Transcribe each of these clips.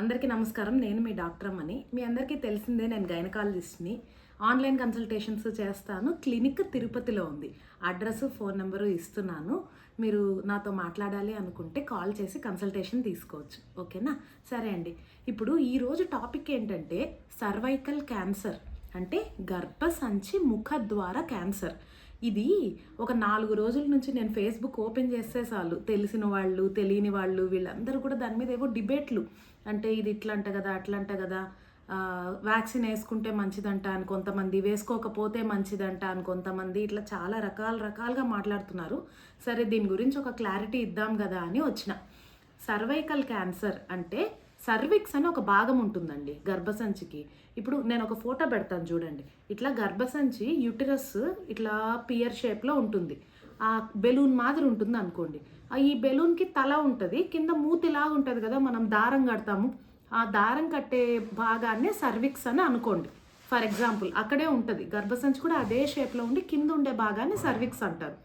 అందరికీ నమస్కారం. నేను మీ డాక్టర్ అమ్మని. మీ అందరికీ తెలిసిందే నేను గైనకాలజిస్ట్ని. ఆన్లైన్ కన్సల్టేషన్స్ చేస్తాను. క్లినిక్ తిరుపతిలో ఉంది. అడ్రస్ ఫోన్ నెంబరు ఇస్తున్నాను. మీరు నాతో మాట్లాడాలి అనుకుంటే కాల్ చేసి కన్సల్టేషన్ తీసుకోవచ్చు. ఓకేనా? సరే అండి. ఇప్పుడు ఈరోజు టాపిక్ ఏంటంటే సర్వైకల్ క్యాన్సర్. అంటే గర్భసంచి ముఖద్వార క్యాన్సర్. ఇది ఒక నాలుగు రోజుల నుంచి నేను ఫేస్బుక్ ఓపెన్ చేస్తే చాలు. తెలిసిన వాళ్ళు తెలియని వాళ్ళు వీళ్ళందరూ కూడా దాని మీద ఏవో డిబేట్లు. అంటే ఇది ఇట్లా అంట కదా అట్లా అంట కదా వ్యాక్సిన్ వేసుకుంటే మంచిదంట అని కొంతమంది వేసుకోకపోతే మంచిదంట అని కొంతమంది ఇట్లా చాలా రకాల రకాలుగా మాట్లాడుతున్నారు. సరే దీని గురించి ఒక క్లారిటీ ఇద్దాం కదా అని వచ్చిన. సర్వైకల్ క్యాన్సర్ అంటే సర్విక్స్ అని ఒక భాగం ఉంటుందండి గర్భసంచికి. ఇప్పుడు నేను ఒక ఫోటో పెడతాను చూడండి. ఇట్లా గర్భసంచి యూటిరస్ ఇట్లా పియర్ షేప్లో ఉంటుంది. బెలూన్ మాదిరి ఉంటుంది అనుకోండి. ఈ బెలూన్కి తల ఉంటుంది కింద మూతిలాగా ఉంటుంది కదా మనం దారం కడతాము. ఆ దారం కట్టే భాగాన్నే సర్విక్స్ అని అనుకోండి. ఫర్ ఎగ్జాంపుల్ అక్కడే ఉంటుంది గర్భసంచి కూడా అదే షేప్లో ఉండి కింద ఉండే భాగాన్ని సర్విక్స్ అంటారు.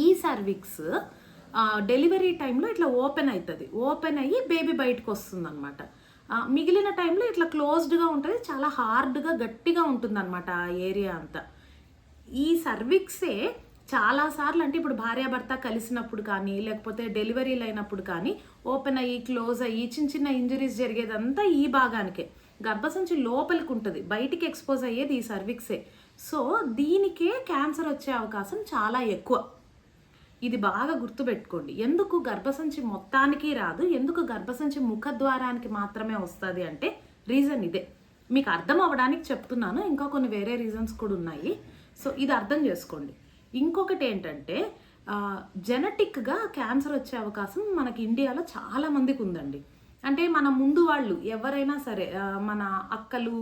ఈ సర్విక్స్ డెలివరీ టైంలో ఇట్లా ఓపెన్ అవుతుంది ఓపెన్ అయ్యి బేబీ బయటకు వస్తుంది అనమాట మిగిలిన టైంలో ఇట్లా క్లోజ్డ్గా ఉంటుంది చాలా హార్డ్గా గట్టిగా ఉంటుంది అనమాట ఆ ఏరియా అంతా. ఈ సర్విక్సే చాలాసార్లు అంటే ఇప్పుడు భార్యాభర్త కలిసినప్పుడు కానీ లేకపోతే డెలివరీలు అయినప్పుడు కానీ ఓపెన్ అయ్యి క్లోజ్ అయ్యి చిన్న చిన్న ఇంజరీస్ జరిగేదంతా ఈ భాగానికే. గర్భసంచి లోపలికి ఉంటుంది బయటికి ఎక్స్పోజ్ అయ్యేది ఈ సర్విక్సే సో దీనికే క్యాన్సర్ వచ్చే అవకాశం చాలా ఎక్కువ. ఇది బాగా గుర్తుపెట్టుకోండి. ఎందుకు గర్భసంచి మొత్తానికి రాదు? ఎందుకు గర్భసంచి ముఖద్వారానికి మాత్రమే వస్తుంది అంటే రీజన్ ఇదే. మీకు అర్థం అవ్వడానికి చెప్తున్నాను. ఇంకా కొన్ని వేరే రీజన్స్ కూడా ఉన్నాయి. సో ఇది అర్థం చేసుకోండి. ఇంకొకటి ఏంటంటే జెనటిక్గా క్యాన్సర్ వచ్చే అవకాశం మనకి ఇండియాలో చాలా మందికి ఉందండి. అంటే మన ముందు వాళ్ళు ఎవరైనా సరే మన అక్కలు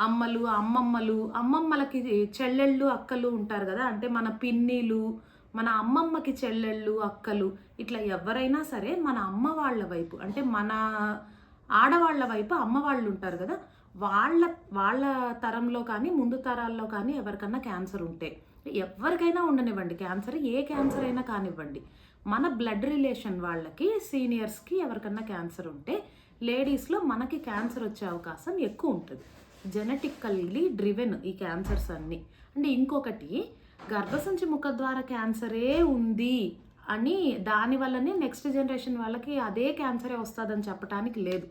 అమ్మలు అమ్మమ్మలు అమ్మమ్మలకి చెల్లెళ్ళు అక్కలు ఉంటారు కదా అంటే మన పిన్నిలు మన అమ్మమ్మకి చెల్లెళ్ళు అక్కలు ఇట్లా ఎవరైనా సరే మన అమ్మ వాళ్ళ వైపు అంటే మన ఆడవాళ్ళ వైపు అమ్మ వాళ్ళు ఉంటారు కదా వాళ్ళ వాళ్ళ తరంలో కానీ ముందు తరాల్లో కానీ ఎవరికన్నా క్యాన్సర్ ఉంటే ఎవరికైనా ఉండనివ్వండి. క్యాన్సర్ ఏ క్యాన్సర్ అయినా కానివ్వండి. మన బ్లడ్ రిలేషన్ వాళ్ళకి సీనియర్స్కి ఎవరికన్నా క్యాన్సర్ ఉంటే లేడీస్లో మనకి క్యాన్సర్ వచ్చే అవకాశం ఎక్కువ ఉంటుంది. జెనెటికల్లీ డ్రివెన్ ఈ క్యాన్సర్స్ అన్నీ. అంటే ఇంకొకటి గర్భసంచి ముఖద్వార క్యాన్సరే ఉంది అని దానివల్లనే నెక్స్ట్ జనరేషన్ వాళ్ళకి అదే క్యాన్సరే వస్తుందని చెప్పడానికి లేదు.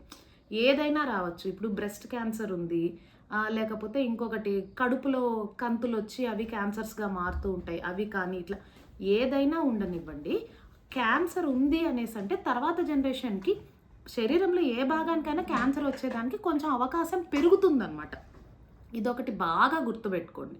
ఏదైనా రావచ్చు. ఇప్పుడు బ్రెస్ట్ క్యాన్సర్ ఉంది లేకపోతే ఇంకొకటి కడుపులో కంతులు వచ్చి అవి క్యాన్సర్స్గా మారుతూ ఉంటాయి. అవి కానీ ఇట్లా ఏదైనా ఉండనివ్వండి. క్యాన్సర్ ఉంది అనేసి అంటే తర్వాత జనరేషన్కి శరీరంలో ఏ భాగానికైనా క్యాన్సర్ వచ్చేదానికి కొంచెం అవకాశం పెరుగుతుందన్నమాట. ఇదొకటి బాగా గుర్తుపెట్టుకోండి.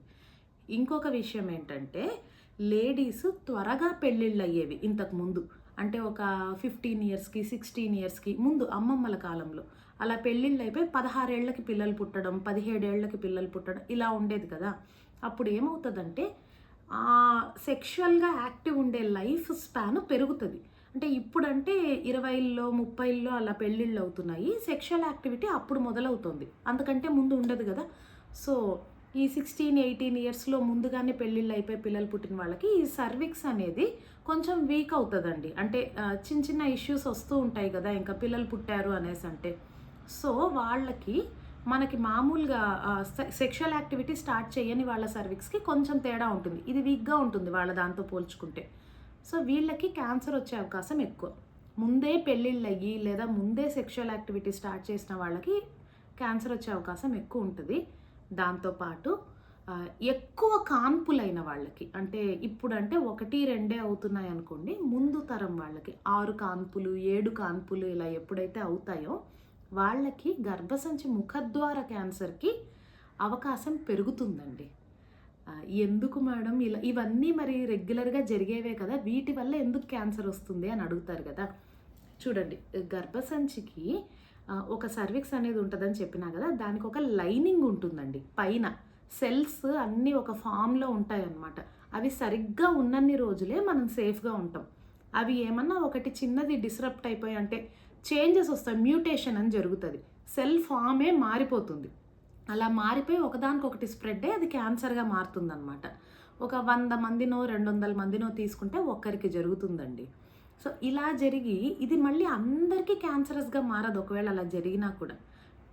ఇంకొక విషయం ఏంటంటే లేడీస్ త్వరగా పెళ్ళిళ్ళు అయ్యేవి ఇంతకు ముందు. అంటే ఒక ఫిఫ్టీన్ ఇయర్స్కి సిక్స్టీన్ ఇయర్స్కి ముందు అమ్మమ్మల కాలంలో. అలా పెళ్ళిళ్ళు అయిపోయి పదహారేళ్ళకి పిల్లలు పుట్టడం పదిహేడేళ్ళకి పిల్లలు పుట్టడం ఇలా ఉండేది కదా. అప్పుడు ఏమవుతుందంటే సెక్షువల్గా యాక్టివ్ ఉండే లైఫ్ స్పాన్ పెరుగుతుంది. అంటే ఇప్పుడంటే ఇరవైల్లో ముప్పైల్లో అలా పెళ్ళిళ్ళు అవుతున్నాయి. సెక్షువల్ యాక్టివిటీ అప్పుడు మొదలవుతుంది. అంతకంటే ముందు ఉండదు కదా. సో ఈ సిక్స్టీన్ ఎయిటీన్ ఇయర్స్లో ముందుగానే పెళ్ళిళ్ళు అయిపోయి పిల్లలు పుట్టిన వాళ్ళకి ఈ సర్విక్స్ అనేది కొంచెం వీక్ అవుతుందండి. అంటే చిన్న చిన్న ఇష్యూస్ వస్తూ ఉంటాయి కదా ఇంకా పిల్లలు పుట్టారు అనేసి అంటే. సో వాళ్ళకి మనకి మామూలుగా సెక్షువల్ యాక్టివిటీ స్టార్ట్ చేయని వాళ్ళ సర్విక్స్కి కొంచెం తేడా ఉంటుంది. ఇది వీక్గా ఉంటుంది వాళ్ళ దాంతో పోల్చుకుంటే. సో వీళ్ళకి క్యాన్సర్ వచ్చే అవకాశం ఎక్కువ. ముందే పెళ్ళిళ్ళు అయ్యి లేదా ముందే సెక్షువల్ యాక్టివిటీ స్టార్ట్ చేసిన వాళ్ళకి క్యాన్సర్ వచ్చే అవకాశం ఎక్కువ ఉంటుంది. దాంతోపాటు ఎక్కువ కాన్పులైన వాళ్ళకి అంటే ఇప్పుడంటే ఒకటి రెండే అవుతున్నాయి అనుకోండి ముందు తరం వాళ్ళకి ఆరు కాన్పులు ఏడు కాన్పులు ఇలా ఎప్పుడైతే అవుతాయో వాళ్ళకి గర్భసంచి ముఖద్వార క్యాన్సర్కి అవకాశం పెరుగుతుందండి. ఎందుకు మేడం? ఇలా ఇవన్నీ మరి రెగ్యులర్గా జరిగేవే కదా వీటి వల్ల ఎందుకు క్యాన్సర్ వస్తుంది అని అడుగుతారు కదా. చూడండి గర్భసంచికి ఒక సర్విక్స్ అనేది ఉంటుందని చెప్పినా కదా దానికి ఒక లైనింగ్ ఉంటుందండి పైన. సెల్స్ అన్నీ ఒక ఫామ్లో ఉంటాయన్నమాట. అవి సరిగ్గా ఉన్నన్ని రోజులే మనం సేఫ్గా ఉంటాం. అవి ఏమన్నా ఒకటి చిన్నది డిస్రప్ట్ అయిపోయి అంటే చేంజెస్ వస్తాయి మ్యూటేషన్ అని జరుగుతుంది. సెల్ ఫామే మారిపోతుంది. అలా మారిపోయి ఒకదానికొకటి స్ప్రెడ్ అయ్యి అది క్యాన్సర్గా మారుతుందన్నమాట. ఒక వంద మందినో రెండు వందల మందినో తీసుకుంటే ఒక్కరికి జరుగుతుందండి. సో ఇలా జరిగి ఇది మళ్ళీ అందరికీ క్యాన్సరస్గా మారదు. ఒకవేళ అలా జరిగినా కూడా.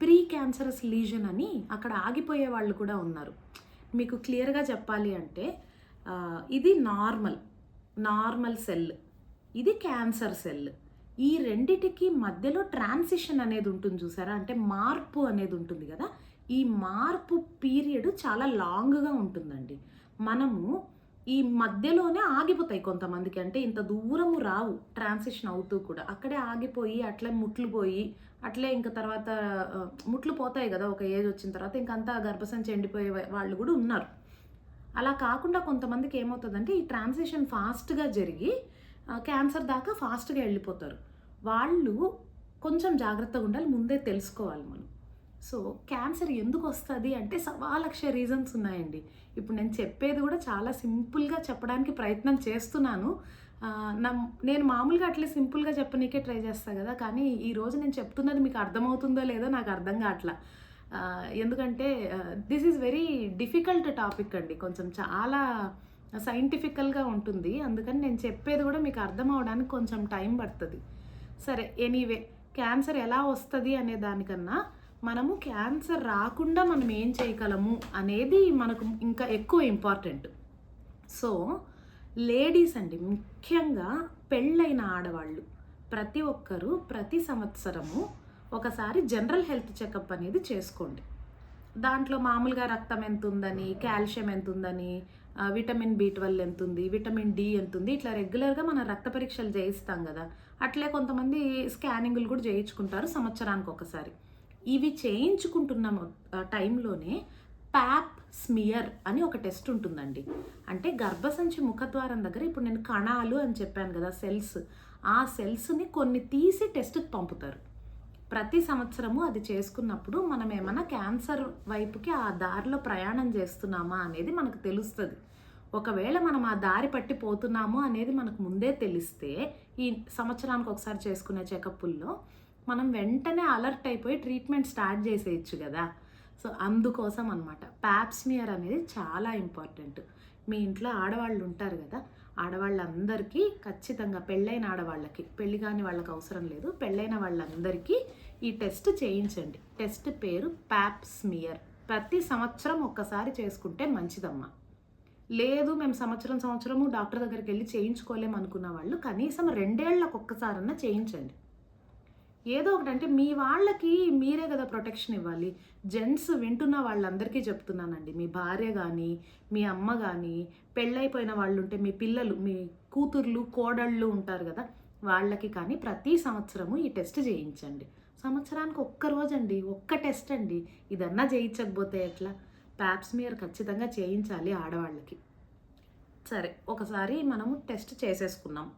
ప్రీ క్యాన్సరస్ లీజన్ అని అక్కడ ఆగిపోయే వాళ్ళు కూడా ఉన్నారు. మీకు క్లియర్గా చెప్పాలి అంటే ఇది నార్మల్ నార్మల్ సెల్. ఇది క్యాన్సర్ సెల్. ఈ రెండిటికి మధ్యలో ట్రాన్సిషన్ అనేది ఉంటుంది చూసారా? అంటే మార్పు అనేది ఉంటుంది కదా? ఈ మార్పు పీరియడ్ చాలా లాంగ్గా ఉంటుందండి. మనము ఈ మధ్యలోనే ఆగిపోతాయి కొంతమందికి. అంటే ఇంత దూరము రావు ట్రాన్సిషన్ అవుతూ కూడా. అక్కడే ఆగిపోయి అట్లే ముట్లు పోయి అట్లే ఇంకా తర్వాత ముట్లు పోతాయి కదా ఒక ఏజ్ వచ్చిన తర్వాత ఇంకంతా గర్భసంచి ఎండిపోయే వాళ్ళు కూడా ఉన్నారు. అలా కాకుండా కొంతమందికి ఏమవుతుందంటే ఈ ట్రాన్సిషన్ ఫాస్ట్గా జరిగి క్యాన్సర్ దాకా ఫాస్ట్గా వెళ్ళిపోతారు. వాళ్ళు కొంచెం జాగ్రత్తగా ఉండాలి ముందే తెలుసుకోవాలి మనం. సో క్యాన్సర్ ఎందుకు వస్తుంది అంటే సవా లక్ష రీజన్స్ ఉన్నాయండి. ఇప్పుడు నేను చెప్పేది కూడా చాలా సింపుల్గా చెప్పడానికి ప్రయత్నం చేస్తున్నాను. నా నేను మామూలుగా అట్లే సింపుల్గా చెప్పనీకే ట్రై చేస్తాను కదా కానీ ఈరోజు నేను చెప్తున్నది మీకు అర్థమవుతుందో లేదో నాకు అర్థం కావట్లా. ఎందుకంటే this is very difficult topic అండి. కొంచెం చాలా సైంటిఫికల్గా ఉంటుంది. అందుకని నేను చెప్పేది కూడా మీకు అర్థం అవడానికి కొంచెం టైం పడుతుంది. సరే ఎనీవే క్యాన్సర్ ఎలా వస్తుంది అనే దానికన్నా మనము క్యాన్సర్ రాకుండా మనం ఏం చేయగలము అనేది మనకు ఇంకా ఎక్కువ ఇంపార్టెంట్ సో లేడీస్ అండి ముఖ్యంగా పెళ్ళైన ఆడవాళ్ళు ప్రతి ఒక్కరూ ప్రతి సంవత్సరము ఒకసారి జనరల్ హెల్త్ చెకప్ అనేది చేసుకోండి. దాంట్లో మామూలుగా రక్తం ఎంత ఉందని కాల్షియం ఎంత ఉందని విటమిన్ బి ట్వెల్వ్ ఎంత ఉంది విటమిన్ డి ఎంత ఉంది ఇట్లా రెగ్యులర్గా మనం రక్త పరీక్షలు చేయిస్తాం కదా అట్లే కొంతమంది స్కానింగ్లు కూడా చేయించుకుంటారు సంవత్సరానికి ఒకసారి ఇవి చేయించుకుంటున్న టైంలోనే ప్యాప్ స్మియర్ అని ఒక టెస్ట్ ఉంటుందండి. అంటే గర్భసంచి ముఖద్వారం దగ్గర ఇప్పుడు నేను కణాలు అని చెప్పాను కదా సెల్స్. ఆ సెల్స్ని కొన్ని తీసి టెస్ట్కి పంపుతారు. ప్రతి సంవత్సరము అది చేసుకున్నప్పుడు మనం ఏమైనా క్యాన్సర్ వైపుకి ఆ దారిలో ప్రయాణం చేస్తున్నామా అనేది మనకు తెలుస్తుంది. ఒకవేళ మనం ఆ దారి పట్టి పోతున్నాము అనేది మనకు ముందే తెలిస్తే ఈ సంవత్సరానికి ఒకసారి చేసుకునే చెకప్పుల్లో మనం వెంటనే అలర్ట్ అయిపోయి ట్రీట్మెంట్ స్టార్ట్ చేసేయచ్చు కదా. సో అందుకోసం అనమాట ప్యాప్స్మియర్ అనేది చాలా ఇంపార్టెంట్ మీ ఇంట్లో ఆడవాళ్ళు ఉంటారు కదా ఆడవాళ్ళందరికీ ఖచ్చితంగా పెళ్ళైన ఆడవాళ్ళకి పెళ్ళి కాని వాళ్ళకి అవసరం లేదు. పెళ్ళైన వాళ్ళందరికీ ఈ టెస్ట్ చేయించండి. టెస్ట్ పేరు ప్యాప్స్మియర్ ప్రతి సంవత్సరం ఒక్కసారి చేసుకుంటే మంచిదమ్మా. లేదు మేము సంవత్సరం సంవత్సరము డాక్టర్ దగ్గరికి వెళ్ళి చేయించుకోలేము అనుకున్న వాళ్ళు కనీసం రెండేళ్ళకు ఒక్కసారన్నా చేయించండి. ఏదో ఒకటి అంటే మీ వాళ్ళకి మీరే కదా ప్రొటెక్షన్ ఇవ్వాలి. జెంట్స్ వింటున్న వాళ్ళందరికీ చెప్తున్నానండి. మీ భార్య కానీ మీ అమ్మ కానీ పెళ్ళైపోయిన వాళ్ళు ఉంటే మీ పిల్లలు మీ కూతుర్లు కోడళ్ళు ఉంటారు కదా వాళ్ళకి కానీ ప్రతి సంవత్సరము ఈ టెస్ట్ చేయించండి. సంవత్సరానికి ఒక్క రోజండి ఒక్క టెస్ట్ అండి. ఇదన్నా చేయించకపోతే ఎట్లా? ప్యాప్స్మియర్ ఖచ్చితంగా చేయించాలి ఆడవాళ్ళకి. సరే ఒకసారి మనము టెస్ట్ చేసేసుకున్నాం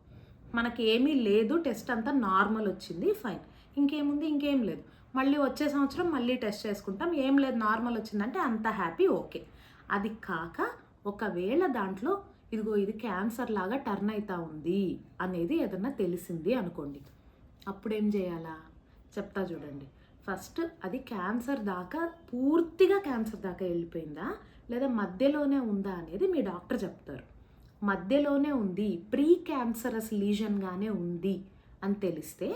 మనకి ఏమీ లేదు టెస్ట్ అంతా నార్మల్ వచ్చింది ఫైన్ ఇంకేముంది? ఇంకేం లేదు. మళ్ళీ వచ్చే సంవత్సరం మళ్ళీ టెస్ట్ చేసుకుంటాం. ఏం లేదు నార్మల్ వచ్చిందంటే అంత హ్యాపీ ఓకే. అది కాక ఒకవేళ దాంట్లో ఇదిగో ఇది క్యాన్సర్ లాగా టర్న్ అవుతా ఉంది అనేది ఏదన్నా తెలిసింది అనుకోండి. అప్పుడేం చేయాలా? చెప్తా చూడండి. ఫస్ట్ అది క్యాన్సర్ దాకా పూర్తిగా క్యాన్సర్ దాకా వెళ్ళిపోయిందా? లేదా మధ్యలోనే ఉందా అనేది మీ డాక్టర్ చెప్తారు. మధ్యలోనే ఉంది ప్రీ క్యాన్సరస్ లీజన్గానే ఉంది అని తెలిస్తే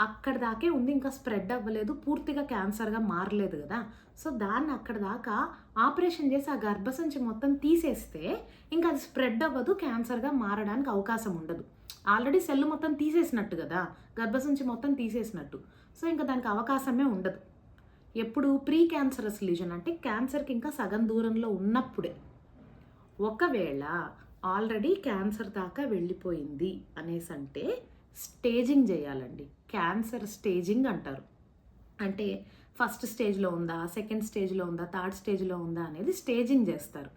అక్కడ దాకే ఉంది ఇంకా స్ప్రెడ్ అవ్వలేదు పూర్తిగా క్యాన్సర్గా మారలేదు కదా. సో దాన్ని అక్కడ దాకా ఆపరేషన్ చేసి ఆ గర్భసంచి మొత్తం తీసేస్తే ఇంకా అది స్ప్రెడ్ అవ్వదు క్యాన్సర్గా మారడానికి అవకాశం ఉండదు. ఆల్రెడీ సెల్ మొత్తం తీసేసినట్టు కదా గర్భసంచి మొత్తం తీసేసినట్టు. సో ఇంకా దానికి అవకాశమే ఉండదు. ఎప్పుడు ప్రీ క్యాన్సరస్ లీజన్ అంటే క్యాన్సర్కి ఇంకా సగం దూరంలో ఉన్నప్పుడే. ఒకవేళ ఆల్రెడీ క్యాన్సర్ దాకా వెళ్ళిపోయింది అనేసి అంటే స్టేజింగ్ చేయాలండి. క్యాన్సర్ స్టేజింగ్ అంటారు. అంటే ఫస్ట్ స్టేజ్లో ఉందా సెకండ్ స్టేజ్లో ఉందా థర్డ్ స్టేజ్లో ఉందా అనేది స్టేజింగ్ చేస్తారు.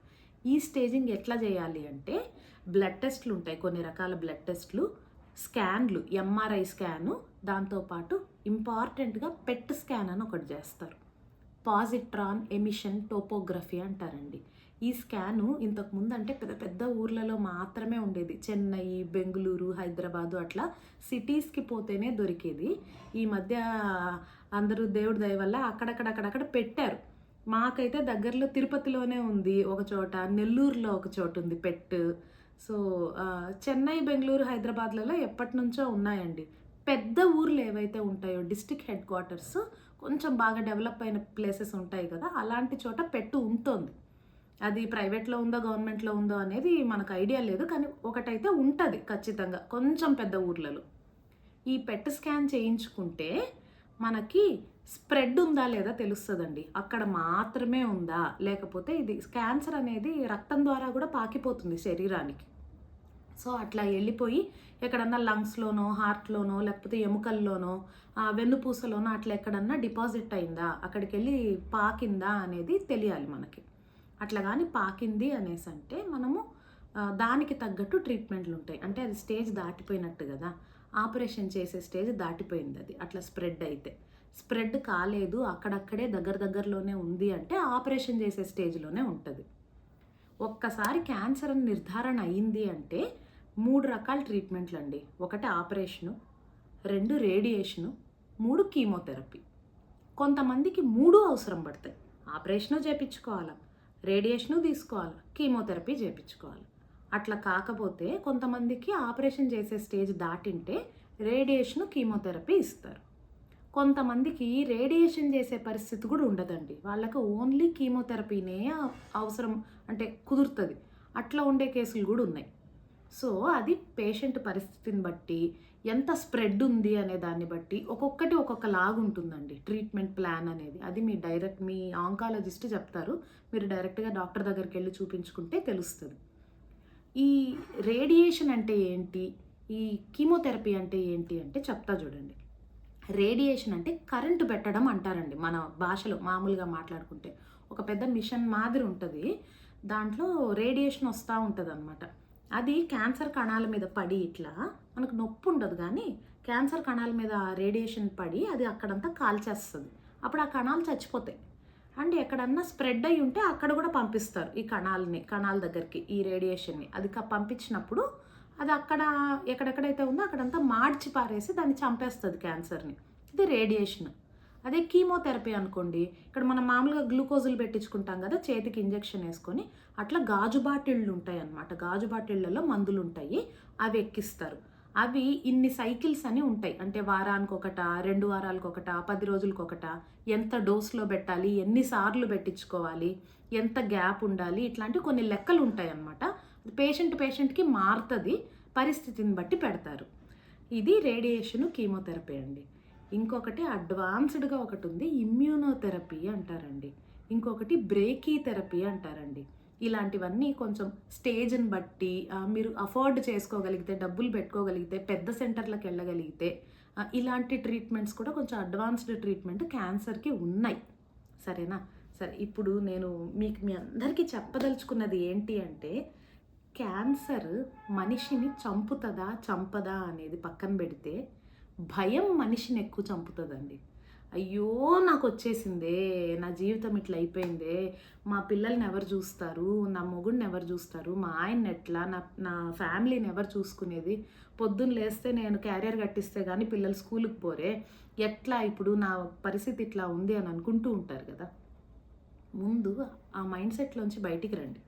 ఈ స్టేజింగ్ ఎట్లా చేయాలి అంటే బ్లడ్ టెస్ట్లు ఉంటాయి. కొన్ని రకాల బ్లడ్ టెస్ట్లు స్కాన్లు ఎంఆర్ఐ స్కాను దాంతోపాటు ఇంపార్టెంట్గా పెట్ స్కాన్ అని ఒకటి చేస్తారు. పాజిట్రాన్ ఎమిషన్ టోపోగ్రఫీ అంటారండి. ఈ స్కాను ఇంతకు ముందు అంటే పెద్ద పెద్ద ఊర్లలో మాత్రమే ఉండేది. చెన్నై బెంగళూరు హైదరాబాదు అట్లా సిటీస్కి పోతేనే దొరికేది. ఈ మధ్య అందరూ దేవుడి దయ వల్ల అక్కడక్కడ అక్కడక్కడ పెట్టారు. మాకైతే దగ్గరలో తిరుపతిలోనే ఉంది ఒక చోట నెల్లూరులో ఒక చోట ఉంది పెట్. సో చెన్నై బెంగళూరు హైదరాబాద్లలో ఎప్పటి నుంచో ఉన్నాయండి. పెద్ద ఊర్లు ఏవైతే ఉంటాయో డిస్టిక్ హెడ్ క్వార్టర్స్ కొంచెం బాగా డెవలప్ అయిన ప్లేసెస్ ఉంటాయి కదా అలాంటి చోట పెట్టు ఉంటుంది. అది ప్రైవేట్లో ఉందో గవర్నమెంట్లో ఉందో అనేది మనకు ఐడియా లేదు. కానీ ఒకటైతే ఉంటుంది ఖచ్చితంగా. కొంచెం పెద్ద ఊర్లలో. ఈ పెట్ స్కాన్ చేయించుకుంటే మనకి స్ప్రెడ్ ఉందా లేదా తెలుస్తుందండి. అక్కడ మాత్రమే ఉందా? లేకపోతే ఇది క్యాన్సర్ అనేది రక్తం ద్వారా కూడా పాకిపోతుంది శరీరానికి. సో అట్లా వెళ్ళిపోయి ఎక్కడన్నా లంగ్స్లోనో హార్ట్లోనో లేకపోతే ఎముకల్లోనో వెన్నుపూసలోనో అట్లా ఎక్కడన్నా డిపాజిట్ అయిందా? అక్కడికి వెళ్ళి పాకిందా అనేది తెలియాలి మనకి. అట్లా కానీ పాకింది అనేసి అంటే మనము దానికి తగ్గట్టు ట్రీట్మెంట్లు ఉంటాయి. అంటే అది స్టేజ్ దాటిపోయినట్టు కదా. ఆపరేషన్ చేసే స్టేజ్ దాటిపోయింది అది. అట్లా స్ప్రెడ్ అయితే. స్ప్రెడ్ కాలేదు అక్కడక్కడే దగ్గర దగ్గరలోనే ఉంది అంటే ఆపరేషన్ చేసే స్టేజ్లోనే ఉంటుంది. ఒక్కసారి క్యాన్సర్ అని నిర్ధారణ అయింది అంటే మూడు రకాల ట్రీట్మెంట్లు అండి ఒకటి ఆపరేషను రెండు రేడియేషను మూడు కీమోథెరపీ. కొంతమందికి మూడు అవసరం పడతాయి. ఆపరేషను చేయించుకోవాలి రేడియేషను తీసుకోవాలి కీమోథెరపీ చేయించుకోవాలి అట్లా కాకపోతే కొంతమందికి ఆపరేషన్ చేసే స్టేజ్ దాటింటే రేడియేషను కీమోథెరపీ ఇస్తారు. కొంతమందికి రేడియేషన్ చేసే పరిస్థితి కూడా ఉండదండి. వాళ్ళకి ఓన్లీ కీమోథెరపీనే అవసరం అంటే కుదురుతుంది. అట్లా ఉండే కేసులు కూడా ఉన్నాయి. సో అది పేషెంట్ పరిస్థితిని బట్టి ఎంత స్ప్రెడ్ ఉంది అనే దాన్ని బట్టి ఒక్కొక్కటి ఒక్కొక్క లాగా ఉంటుందండి. ట్రీట్మెంట్ ప్లాన్ అనేది. అది మీ డైరెక్ట్ మీ ఆంకాలజిస్ట్ చెప్తారు. మీరు డైరెక్ట్గా డాక్టర్ దగ్గరికి వెళ్ళి చూపించుకుంటే తెలుస్తుంది. ఈ రేడియేషన్ అంటే ఏంటి? ఈ కీమోథెరపీ అంటే ఏంటి అంటే చెప్తా చూడండి. రేడియేషన్ అంటే కరెంటు పెట్టడం అంటారండి మన భాషలో మామూలుగా మాట్లాడుకుంటే. ఒక పెద్ద మిషన్ మాదిరి ఉంటుంది. దాంట్లో రేడియేషన్ వస్తూ ఉంటుంది అనమాట అది క్యాన్సర్ కణాల మీద పడి ఇట్లా మనకు నొప్పి ఉండదు కానీ క్యాన్సర్ కణాల మీద రేడియేషన్ పడి అది అక్కడంతా కాల్చేస్తుంది. అప్పుడు ఆ కణాలు చచ్చిపోతాయి. అండ్ ఎక్కడన్నా స్ప్రెడ్ అయి ఉంటే అక్కడ కూడా పంపిస్తారు ఈ కణాలని కణాల దగ్గరికి ఈ రేడియేషన్ని. అది పంపించినప్పుడు అది అక్కడ ఎక్కడెక్కడైతే ఉందో అక్కడంతా మార్చి పారేసి దాన్ని చంపేస్తుంది క్యాన్సర్ని. ఇది రేడియేషన్. అదే కీమోథెరపీ అనుకోండి. ఇక్కడ మనం మామూలుగా గ్లూకోజులు పెట్టించుకుంటాం కదా చేతికి ఇంజెక్షన్ వేసుకొని అట్లా గాజు బాటిళ్ళు ఉంటాయి అన్నమాట గాజు బాటిళ్ళలో మందులు ఉంటాయి అవి ఎక్కిస్తారు. అవి ఇన్ని సైకిల్స్ అని ఉంటాయి. అంటే వారానికి ఒకట రెండు వారాలకు ఒకట పది రోజులకు ఒకట ఎంత డోస్లో పెట్టాలి ఎన్నిసార్లు పెట్టించుకోవాలి ఎంత గ్యాప్ ఉండాలి ఇట్లాంటి కొన్ని లెక్కలు ఉంటాయి అన్నమాట పేషెంట్ పేషెంట్కి మారుతుంది పరిస్థితిని బట్టి పెడతారు. ఇది రేడియేషన్ కీమోథెరపీ అండి. ఇంకొకటి అడ్వాన్స్డ్గా ఒకటి ఉంది ఇమ్యూనోథెరపీ అంటారండి. ఇంకొకటి బ్రేకీ థెరపీ అంటారండి. ఇలాంటివన్నీ కొంచెం స్టేజ్ని బట్టి మీరు అఫోర్డ్ చేసుకోగలిగితే డబ్బులు పెట్టుకోగలిగితే పెద్ద సెంటర్లకు వెళ్ళగలిగితే ఇలాంటి ట్రీట్మెంట్స్ కూడా కొంచెం అడ్వాన్స్డ్ ట్రీట్మెంట్ క్యాన్సర్కి ఉన్నాయి. సరేనా? సరే ఇప్పుడు నేను మీకు మీ అందరికీ చెప్పదలుచుకున్నది ఏంటి అంటే క్యాన్సర్ మనిషిని చంపుతుందా చంపదా అనేది పక్కన పెడితే భయం మనిషిని ఎక్కువ చంపుతుందండి. అయ్యో నాకు వచ్చేసిందే నా జీవితం ఇట్లా అయిపోయిందే మా పిల్లల్ని ఎవరు చూస్తారు? నా మొగుడిని ఎవరు చూస్తారు? మా ఆయన ఎట్లా? నా నా ఫ్యామిలీని ఎవరు చూసుకునేది? పొద్దున్న లేస్తే నేను క్యారియర్ కట్టిస్తే కానీ పిల్లలు స్కూల్కి పోరే. ఎట్లా ఇప్పుడు నా పరిస్థితి ఇట్లా ఉంది అని అనుకుంటూ ఉంటారు కదా. ముందు ఆ మైండ్ సెట్లోంచి బయటికి రండి.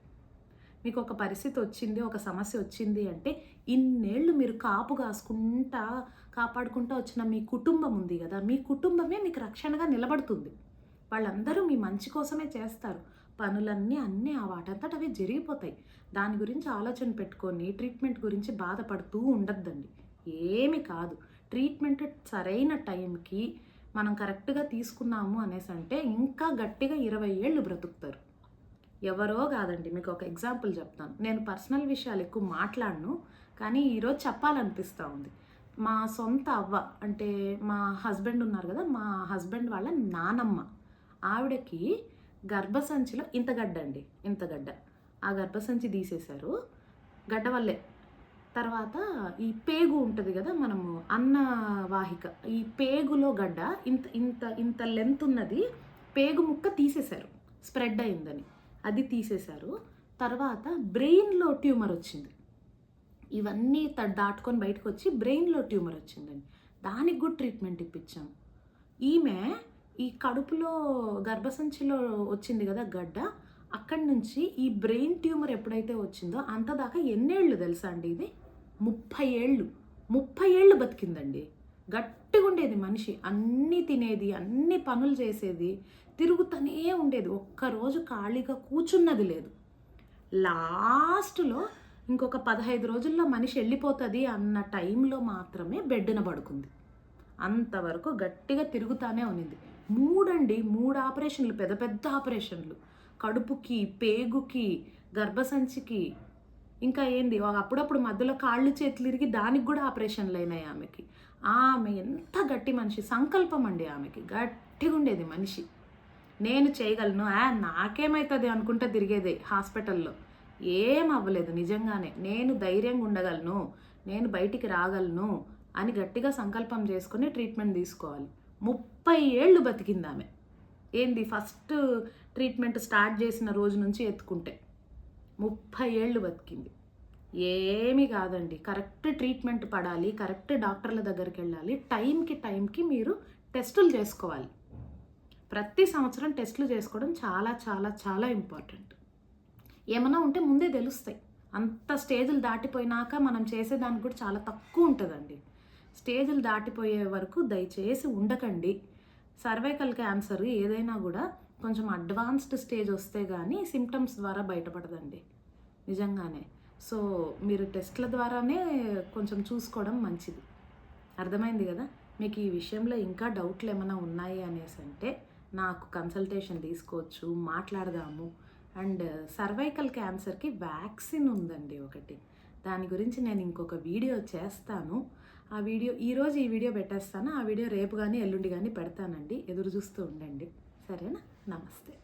మీకు ఒక పరిస్థితి వచ్చింది ఒక సమస్య వచ్చింది అంటే ఇన్నేళ్ళు మీరు కాపు కాసుకుంటా కాపాడుకుంటా వచ్చిన మీ కుటుంబం ఉంది కదా మీ కుటుంబమే మీకు రక్షణగా నిలబడుతుంది. వాళ్ళందరూ మీ మంచి కోసమే చేస్తారు. పనులన్నీ అన్నీ ఆ వాటంతట అవి జరిగిపోతాయి. దాని గురించి ఆలోచన పెట్టుకొని ట్రీట్మెంట్ గురించి బాధపడుతూ ఉండద్దండి. ఏమి కాదు. ట్రీట్మెంట్ సరైన టైంకి మనం కరెక్ట్గా తీసుకున్నాము అనేసి అంటే ఇంకా గట్టిగా ఇరవై ఏళ్ళు బ్రతుకుతారు. ఎవరో కాదండి మీకు ఒక ఎగ్జాంపుల్ చెప్తాను. నేను పర్సనల్ విషయాలు ఎక్కువ మాట్లాడను కానీ ఈరోజు చెప్పాలనిపిస్తూ ఉంది. మా సొంత అవ్వ అంటే మా హస్బెండ్ ఉన్నారు కదా మా హస్బెండ్ వాళ్ళ నానమ్మ. ఆవిడకి గర్భసంచిలో ఇంత గడ్డ అండి ఇంత గడ్డ. ఆ గర్భసంచి తీసేశారు గడ్డ వల్లే. తర్వాత ఈ పేగు ఉంటుంది కదా మనము అన్న వాహిక ఈ పేగులో గడ్డ ఇంత ఇంత ఇంత లెంత్ ఉన్నది పేగు ముక్క తీసేశారు స్ప్రెడ్ అయిందని. అది తీసేశారు. తర్వాత బ్రెయిన్లో ట్యూమర్ వచ్చింది. ఇవన్నీ త- దాటుకొని బయటకు వచ్చి బ్రెయిన్లో ట్యూమర్ వచ్చిందండి. దానికి కూడా ట్రీట్మెంట్ ఇప్పించాం. ఈమె ఈ కడుపులో గర్భసంచిలో వచ్చింది కదా గడ్డ అక్కడి నుంచి ఈ బ్రెయిన్ ట్యూమర్ ఎప్పుడైతే వచ్చిందో అంత దాకా ఎన్నేళ్ళు తెలుసా అండి ఇది? ముప్పై ఏళ్ళు. ముప్పై ఏళ్ళు బతికిందండి. గట్టిగా ఉండేది మనిషి. అన్నీ తినేది అన్ని పనులు చేసేది తిరుగుతూనే ఉండేది. ఒక్కరోజు ఖాళీగా కూర్చున్నది లేదు. లాస్ట్లో ఇంకొక పదహైదు రోజుల్లో మనిషి వెళ్ళిపోతుంది అన్న టైంలో మాత్రమే బెడ్డున పడుకుంది. అంతవరకు గట్టిగా తిరుగుతానే ఉన్నింది. మూడండి మూడు ఆపరేషన్లు పెద్ద పెద్ద ఆపరేషన్లు. కడుపుకి పేగుకి గర్భసంచికి ఇంకా ఏంది? ఒక అప్పుడప్పుడు మధ్యలో కాళ్ళు చేతులు ఇరిగి దానికి కూడా ఆపరేషన్లు అయినాయి ఆమెకి. ఆమె ఎంత గట్టి మనిషి సంకల్పం అండి ఆమెకి. గట్టిగా ఉండేది మనిషి. నేను చేయగలను. ఆ నాకేమవుతుంది అనుకుంటా తిరిగేదే హాస్పిటల్లో. ఏం అవ్వలేదు నిజంగానే. నేను ధైర్యంగా ఉండగలను. నేను బయటికి రాగలను అని గట్టిగా సంకల్పం చేసుకుని ట్రీట్మెంట్ తీసుకోవాలి. ముప్పై ఏళ్ళు బతికింది ఆమె. ఏంది? ఫస్ట్ ట్రీట్మెంట్ స్టార్ట్ చేసిన రోజు నుంచి ఎత్తుకుంటే ముప్పై ఏళ్ళు బతికింది. ఏమీ కాదండి. కరెక్ట్ ట్రీట్మెంట్ పడాలి కరెక్ట్ డాక్టర్ల దగ్గరికి వెళ్ళాలి. టైంకి టైంకి మీరు టెస్టులు చేసుకోవాలి. ప్రతి సంవత్సరం టెస్ట్లు చేసుకోవడం చాలా చాలా చాలా ఇంపార్టెంట్. ఏమైనా ఉంటే ముందే తెలుస్తాయి. అంత స్టేజ్లు దాటిపోయినాక మనం చేసేదానికి కూడా చాలా తక్కువ ఉంటుందండి. స్టేజ్లు దాటిపోయే వరకు దయచేసి ఉండకండి. సర్వైకల్ క్యాన్సర్ ఏదైనా కూడా కొంచెం అడ్వాన్స్డ్ స్టేజ్ వస్తే కానీ సిమ్టమ్స్ ద్వారా బయటపడదండి. నిజంగానే. సో మీరు టెస్ట్ల ద్వారానే కొంచెం చూసుకోవడం మంచిది. అర్థమైంది కదా? మీకు ఈ విషయంలో ఇంకా డౌట్లు ఏమైనా ఉన్నాయి అనేసి అంటే నాకు కన్సల్టేషన్ తీసుకోవచ్చు మాట్లాడదాము. అండ్ సర్వైకల్ క్యాన్సర్కి వ్యాక్సిన్ ఉందండి ఒకటి. దాని గురించి నేను ఇంకొక వీడియో చేస్తాను. ఆ వీడియో ఈరోజు ఈ వీడియో పెట్టేస్తాను. ఆ వీడియో రేపు కానీ ఎల్లుండి కానీ పెడతానండి. ఎదురు చూస్తూ ఉండండి. సరేనా? నమస్తే.